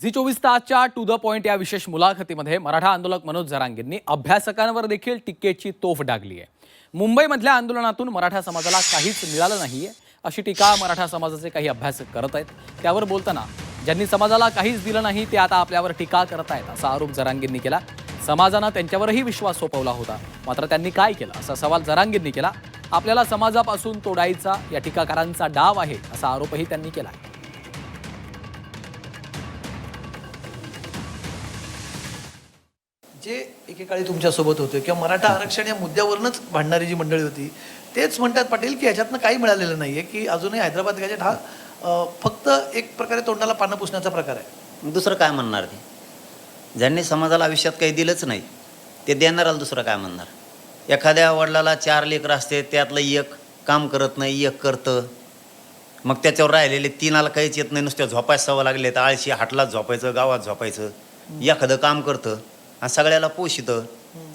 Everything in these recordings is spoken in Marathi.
झी चोवीस तासच्या टू द पॉइंट या विशेष मुलाखतीमध्ये मराठा आंदोलक मनोज जरांगेंनी अभ्यासकांवर देखील टीकेची तोफ डागली आहे. मुंबईमधल्या आंदोलनातून मराठा समाजाला काहीच मिळालं नाही आहे अशी टीका मराठा समाजाचे काही अभ्यासक करत आहेत. त्यावर बोलताना ज्यांनी समाजाला काहीच दिलं नाही ते आता आपल्यावर टीका करत आहेत असा आरोप जरांगेंनी केला. समाजानं त्यांच्यावरही विश्वास सोपवला होता. मात्र त्यांनी काय केलं? असा सवाल जरांगेंनी केला. आपल्याला समाजापासून तोडायचा या टीकाकारांचा डाव आहे असा आरोपही त्यांनी केला आहे. जे एकेकाळी तुमच्यासोबत होते किंवा मराठा आरक्षण या मुद्द्यावरूनच भांडणारी जी मंडळी होती तेच म्हणतात पाटील की ह्याच्यातनं काही मिळालेलं नाही आहे की अजूनही हैदराबाद गॅजेट हा अं, फक्त एक प्रकारे तोंडाला पानं पुसण्याचा प्रकार आहे. दुसरं काय म्हणणार ते? ज्यांनी समाजाला आयुष्यात काही दिलंच नाही ते देणाराला दुसरं काय म्हणणार? एखाद्या वडिलाला चार लेकरं असते त्यातलं एक काम करत नाही एक करतं. मग त्याच्यावर राहिलेले तीनाला काहीच येत नाही नुसत्या झोपायला सवय लागले तर आळशी हाटलात झोपायचं गावात झोपायचं एखादं काम करतं. आणि सगळ्याला पोषितं.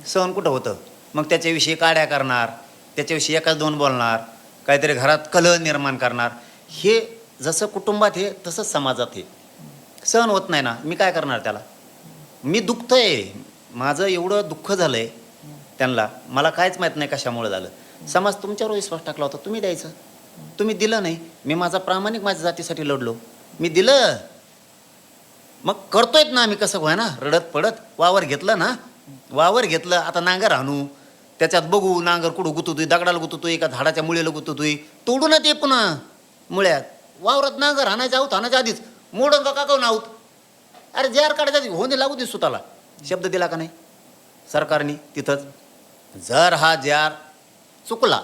सहन कुठं होतं? मग त्याच्याविषयी काड्या करणार त्याच्याविषयी एकाच दोन बोलणार काहीतरी घरात कलह निर्माण करणार. हे जसं कुटुंबात हे तसंच समाजात हे. सहन होत नाही ना. मी काय करणार त्याला? मी दुखतोय. माझं एवढं दुःख झालं आहे त्यांना. मला काहीच माहीत नाही कशामुळे झालं. समाज तुमच्यावर विश्वास टाकला होता. तुम्ही द्यायचं. तुम्ही दिलं नाही. मी माझा प्रामाणिक माझ्या जातीसाठी लढलो. मी दिलं. मग करतोयत ना आम्ही कसं व्हाय ना रडत पडत. वावर घेतलं ना? वावर घेतलं. आता नांगर आणू. त्याच्यात बघू नांगर कुठं गुततोय दगडाला गुततोय का झाडाच्या मुळेला गुततोय. तोडू ना ते पुन्हा मुळ्यात. वावरात नांगर आणायचं आहोत आणायच्या आधीच. मोडून का काकून आहोत अरे जार काढायच्या आधी होणे लागू दे स्वतःला. शब्द दिला का नाही? सरकारने तिथंच. जर हा जार चुकला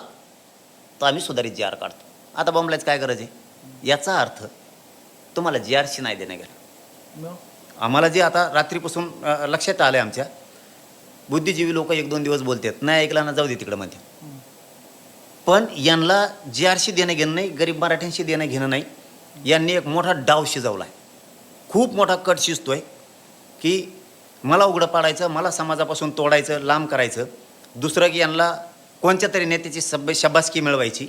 तर आम्ही सुधारित जार काढतो. आता बॉम्बलाच काय गरज आहे? याचा अर्थ तुम्हाला जी आरशी नाही देणं गेलं आम्हाला जे आता रात्रीपासून लक्षात आलं आहे आमच्या बुद्धिजीवी लोक एक दोन दिवस बोलतात नाही ऐकला ना जाऊ दे तिकडं मध्ये. पण यांना जी आर सी देणं घेणं नाही गरीब मराठ्यांशी देणं घेणं नाही यांनी एक मोठा डाव शिजवला आहे खूप मोठा कट शिजतोय की मला उघडं पाडायचं मला समाजापासून तोडायचं लांब करायचं. दुसरं की यांना कोणत्या तरी नेत्याची सब शबासकी मिळवायची.